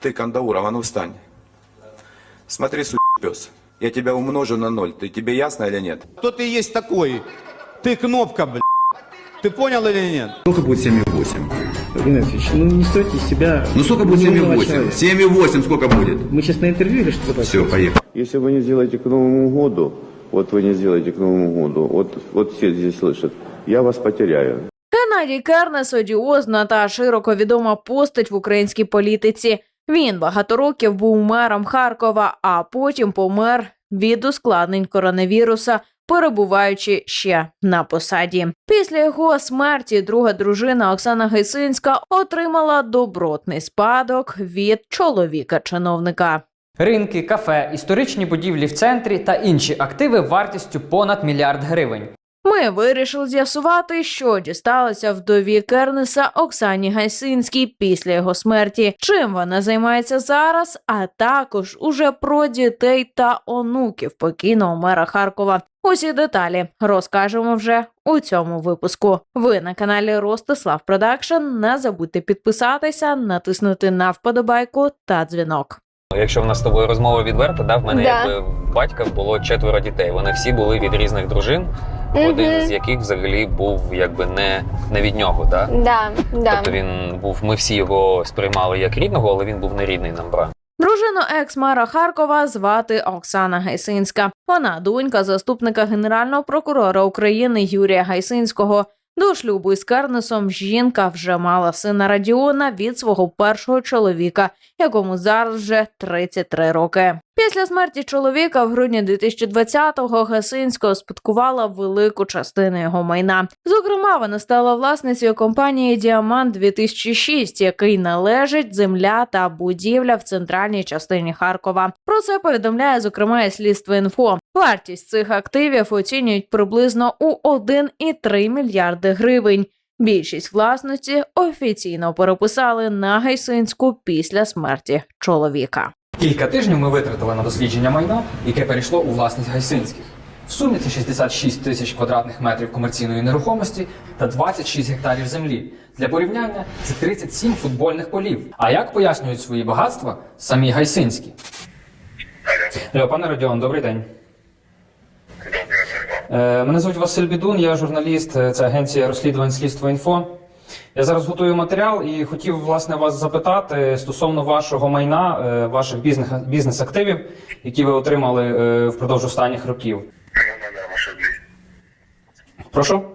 Ты, Кандауров, а ну встань. Смотри, су пес. Я тебя умножу на ноль. Ты, тебе ясно или нет? Кто ты есть такой? Ты кнопка, блядь. Ты понял или нет? Сколько будет 7,8? Владимир Ильич, ну не стойте из себя. Ну сколько будет неумного 7,8? человека. 7,8 сколько будет? Мы сейчас на интервью или что такое? Все, поехали. Если вы не сделаете к Новому году, вот вы не сделаете к Новому году, вот, вот все здесь слышат, я вас потеряю. Геннадій Кернес одіозна та широко відома постать в українській політиці. Він багато років був мером Харкова, а потім помер від ускладнень коронавіруса, перебуваючи ще на посаді. Після його смерті друга дружина Оксана Гайсинська отримала добротний спадок від чоловіка-чиновника. Ринки, кафе, історичні будівлі в центрі та інші активи вартістю понад мільярд гривень. Ми вирішили з'ясувати, що дісталося вдові Кернеса Оксані Гайсинській після його смерті, чим вона займається зараз, а також уже про дітей та онуків покійного мера Харкова. Усі деталі розкажемо вже у цьому випуску. Ви на каналі Ростислав Продакшн. Не забудьте підписатися, натиснути на вподобайку та дзвінок. Якщо в нас з тобою розмова відверта, да, в мене Да. якби в батька було четверо дітей. Вони всі були від різних дружин, один з яких взагалі був якби не, не від нього. Да? Да, да. Тобто він був, ми всі його сприймали як рідного, але він був не рідний нам брат. Дружину екс-мера Харкова звати Оксана Гайсинська. Вона донька заступника генерального прокурора України Юрія Гайсинського. До шлюбу із Кернесом жінка вже мала сина Радіона від свого першого чоловіка, якому зараз вже 33 роки. Після смерті чоловіка в грудні 2020-го Гасинського спадкувала велику частину його майна. Зокрема, вона стала власницею компанії Діамант 2006, який належить земля та будівля в центральній частині Харкова. Про це повідомляє зокрема і слідство інфо. Вартість цих активів оцінюють приблизно у 1,3 мільярди гривень. Більшість власності офіційно переписали на Гайсинську після смерті чоловіка. Кілька тижнів ми витратили на дослідження майна, яке перейшло у власність гайсинських. В сумі це 66 тисяч квадратних метрів комерційної нерухомості та 26 гектарів землі. Для порівняння це 37 футбольних полів. А як пояснюють свої багатства самі гайсинські? Пане Родіон, добрий день. Е, Мене звуть Василь Бідун, я журналіст, е, це агенція розслідувань слідство інфо. Я зараз готую матеріал і хотів власне вас запитати стосовно вашого майна, е, ваших бізнес, бізнес-активів, які ви отримали впродовж останніх років. Прошу.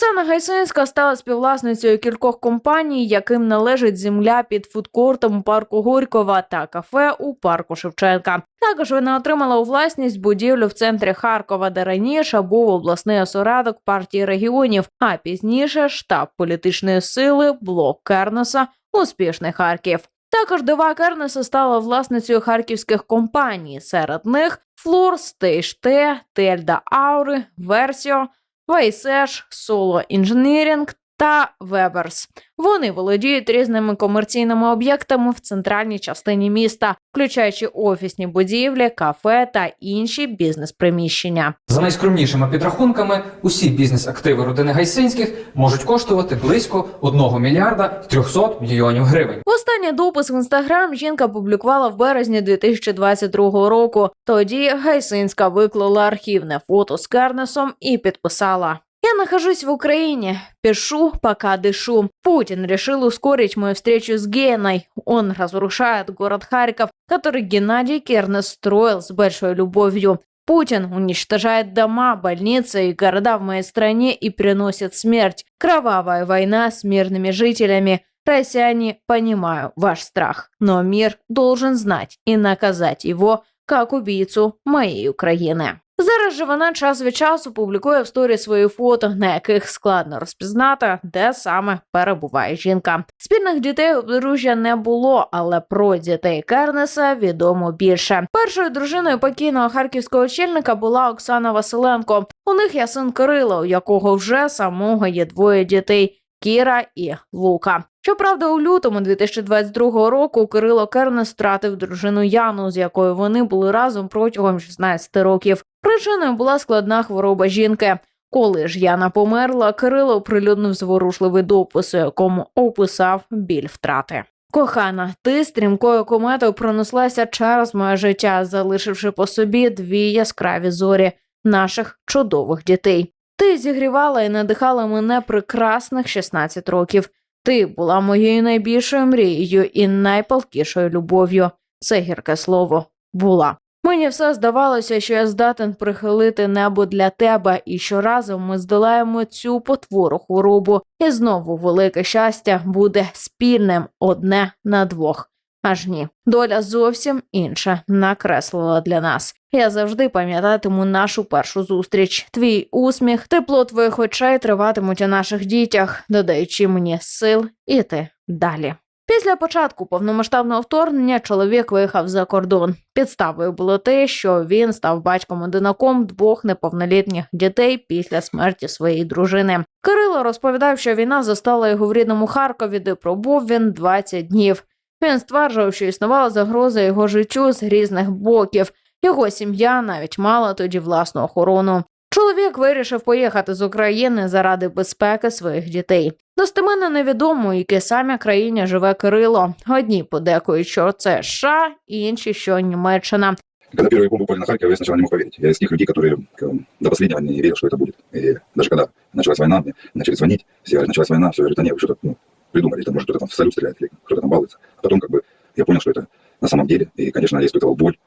Оксана Гайсинська стала співвласницею кількох компаній, яким належить земля під фудкортом парку Горькова та кафе у парку Шевченка. Також вона отримала у власність будівлю в центрі Харкова, де раніше був обласний осередок партії регіонів, а пізніше штаб політичної сили блок Кернеса Успішний Харків. Також дова Кернеса стала власницею харківських компаній. Серед них Флор, Стейш Т, Тельда Аури, Версіо, Вайсеш, Соло Інженірінг та Веберс. Вони володіють різними комерційними об'єктами в центральній частині міста, включаючи офісні будівлі, кафе та інші бізнес-приміщення. За найскромнішими підрахунками, усі бізнес-активи родини Гайсинських можуть коштувати близько 1 мільярда 300 мільйонів гривень. Останній допис в інстаграм жінка публікувала в березні 2022 року. Тоді Гайсинська виклала архівне фото з Кернесом і підписала. Я нахожусь в Украине, пишу, пока дышу. Путин решил ускорить мою встречу с Геной. Он разрушает город Харьков, который Геннадий Кернес строил с большой любовью. Путин уничтожает дома, больницы и города в моей стране и приносит смерть. Кровавая война с мирными жителями. Россияне, понимаю ваш страх, но мир должен знать и наказать его как убийцу моєї України. Зараз же вона час від часу публікує в сторі свої фото, на яких складно розпізнати, де саме перебуває жінка. Спільних дітей подружжя не було, але про дітей Кернеса відомо більше. Першою дружиною покійного харківського очільника була Оксана Василенко. У них є син Кирило, у якого вже самого є двоє дітей. Кіра і Лука. Щоправда, у лютому 2022 року Кирило Кернес втратив дружину Яну, з якою вони були разом протягом 16 років. Причиною була складна хвороба жінки. Коли ж Яна померла, Кирило оприлюднив зворушливий допис, якому описав біль втрати. Кохана, ти стрімкою кометою пронеслася через моє життя, залишивши по собі дві яскраві зорі наших чудових дітей. Ти зігрівала і надихала мене прекрасних 16 років. Ти була моєю найбільшою мрією і найпалкішою любов'ю. Це гірке слово була. Мені все здавалося, що я здатен прихилити небо для тебе, і що разом ми здолаємо цю потвору хворобу, і знову велике щастя буде спільним одне на двох. Аж ні, доля зовсім інша накреслила для нас. Я завжди пам'ятатиму нашу першу зустріч. Твій усміх, тепло твоїх очей триватимуть у наших дітях, додаючи мені сил іти далі. Після початку повномасштабного вторгнення чоловік виїхав за кордон. Підставою було те, що він став батьком одинаком двох неповнолітніх дітей після смерті своєї дружини. Кирило розповідав, що війна застала його в рідному Харкові, де пробув він 20 днів. Він стверджував, що існувала загроза його життю з різних боків. Його сім'я навіть мала тоді власну охорону. Чоловік вирішив поїхати з України заради безпеки своїх дітей. Достеменно невідомо, у якій саме країні живе Кирило. Одні подекують, що це США, інші, що Німеччина. Когда первые бомбы упали на Харьков, я сначала не мог поверить. Я из тех людей, которые э, до последнего не верил, что это будет. И даже когда началась война, мне начали звонить, все говорят, началась война, все говорят, да нет, вы что-то ну, придумали, там, может, кто-то там в салют стреляет, или кто-то там балуется. А потом как бы я понял, что это на самом деле. И, конечно, я испытывал боль,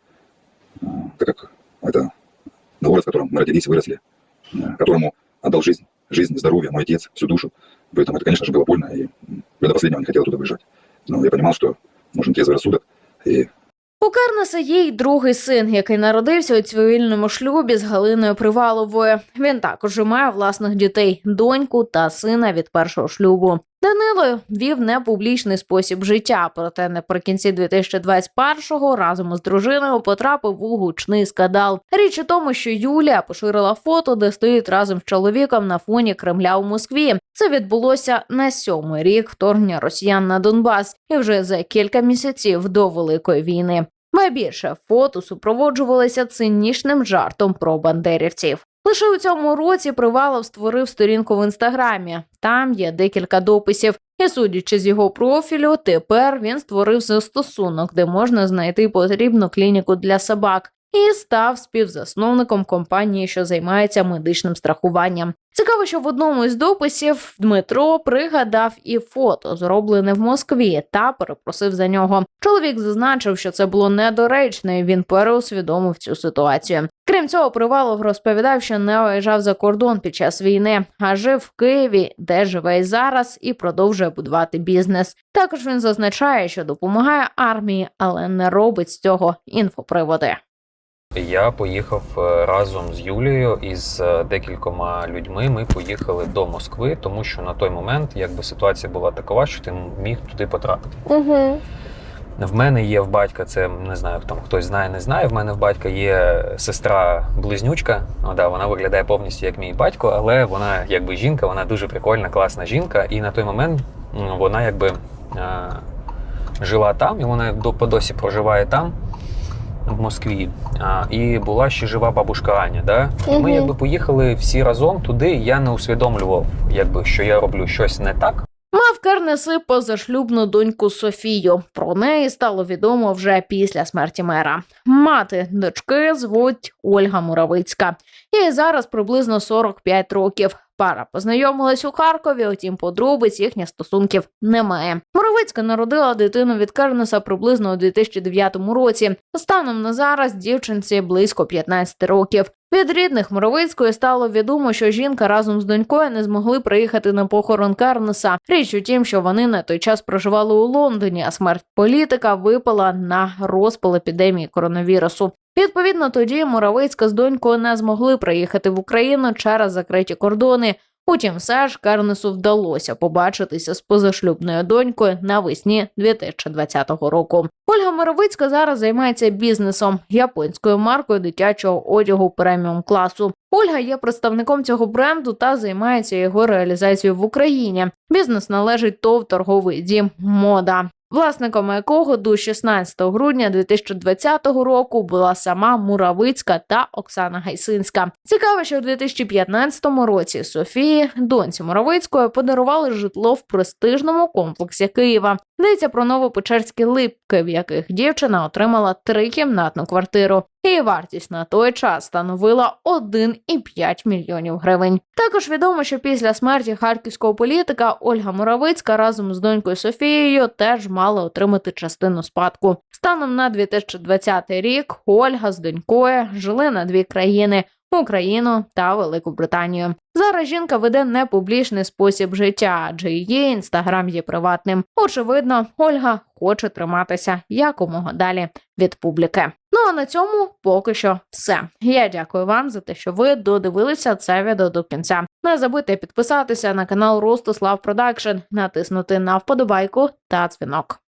э, так как это город, в котором мы родились и выросли, э, которому отдал жизнь, жизнь, здоровье, мой отец, всю душу. Поэтому это, конечно же, было больно, и м, я до последнего не хотел туда выезжать. Но я понимал, что нужен трезвый рассудок, и У Кернеса є й другий син, який народився у цивільному шлюбі з Галиною Приваловою. Він також має власних дітей, доньку та сина від першого шлюбу. Данило вів непублічний спосіб життя, проте наприкінці 2021-го разом із дружиною потрапив у гучний скандал. Річ у тому, що Юлія поширила фото, де стоїть разом з чоловіком на фоні Кремля у Москві. Це відбулося на сьомий рік вторгнення росіян на Донбас, і вже за кілька місяців до великої війни. Ба більше фото супроводжувалися цинічним жартом про бандерівців. Лише у цьому році Привалов створив сторінку в інстаграмі. Там є декілька дописів, і судячи з його профілю, тепер він створив застосунок, де можна знайти потрібну клініку для собак. І став співзасновником компанії, що займається медичним страхуванням. Цікаво, що в одному із дописів Дмитро пригадав і фото, зроблене в Москві, та перепросив за нього. Чоловік зазначив, що це було недоречно, і він переусвідомив цю ситуацію. Крім цього, Привалов розповідав, що не виїжджав за кордон під час війни, а жив в Києві, де живе і зараз, і продовжує будувати бізнес. Також він зазначає, що допомагає армії, але не робить з цього інфоприводи. Я поїхав е, разом з Юлією і з е, декількома людьми. Ми поїхали до Москви, тому що на той момент якби ситуація була такова, що ти міг туди потрапити. Угу. В мене є в батька, це не знаю, там хтось знає, не знає. В мене в батька є сестра близнючка. Ну да, вона виглядає повністю як мій батько, але вона якби жінка, вона дуже прикольна, класна жінка. І на той момент вона якби е, жила там, і вона до досі проживає там. В Москві а, і була ще жива бабушка Аня. Да? І ми якби поїхали всі разом туди. і Я не усвідомлював, якби що я роблю щось не так. Мав Кернеси позашлюбну доньку Софію. Про неї стало відомо вже після смерті мера. Мати дочки звуть Ольга Муравицька. Їй зараз приблизно 45 років. Пара познайомилась у Харкові, утім подробиць їхніх стосунків немає. Муравицька народила дитину від Кернеса приблизно у 2009 році. Станом на зараз дівчинці близько 15 років. Від рідних Муравицької стало відомо, що жінка разом з донькою не змогли приїхати на похорон Кернеса. Річ у тім, що вони на той час проживали у Лондоні, а смерть політика випала на розпал епідемії коронавірусу. Відповідно, тоді Муравицька з донькою не змогли приїхати в Україну через закриті кордони. Утім, все ж Кернесу вдалося побачитися з позашлюбною донькою навесні 2020 року. Ольга Моровицька зараз займається бізнесом японською маркою дитячого одягу преміум класу. Ольга є представником цього бренду та займається його реалізацією в Україні. Бізнес належить ТОВ торговий дім мода. Власником якого до 16 грудня 2020 року була сама Муравицька та Оксана Гайсинська. Цікаво, що у 2015 році Софії, доньці Муравицької, подарували житло в престижному комплексі Києва. Йдеться про новопечерські липки, в яких дівчина отримала трикімнатну квартиру. Її вартість на той час становила 1,5 мільйонів гривень. Також відомо, що після смерті харківського політика Ольга Муравицька разом з донькою Софією теж мала отримати частину спадку. Станом на 2020 рік Ольга з донькою жили на дві країни. Україну та Велику Британію. Зараз жінка веде непублічний спосіб життя, адже її інстаграм є приватним. Очевидно, Ольга хоче триматися якомога далі від публіки. Ну а на цьому поки що все. Я дякую вам за те, що ви додивилися це відео до кінця. Не забудьте підписатися на канал Ростислав Продакшн, натиснути на вподобайку та дзвінок.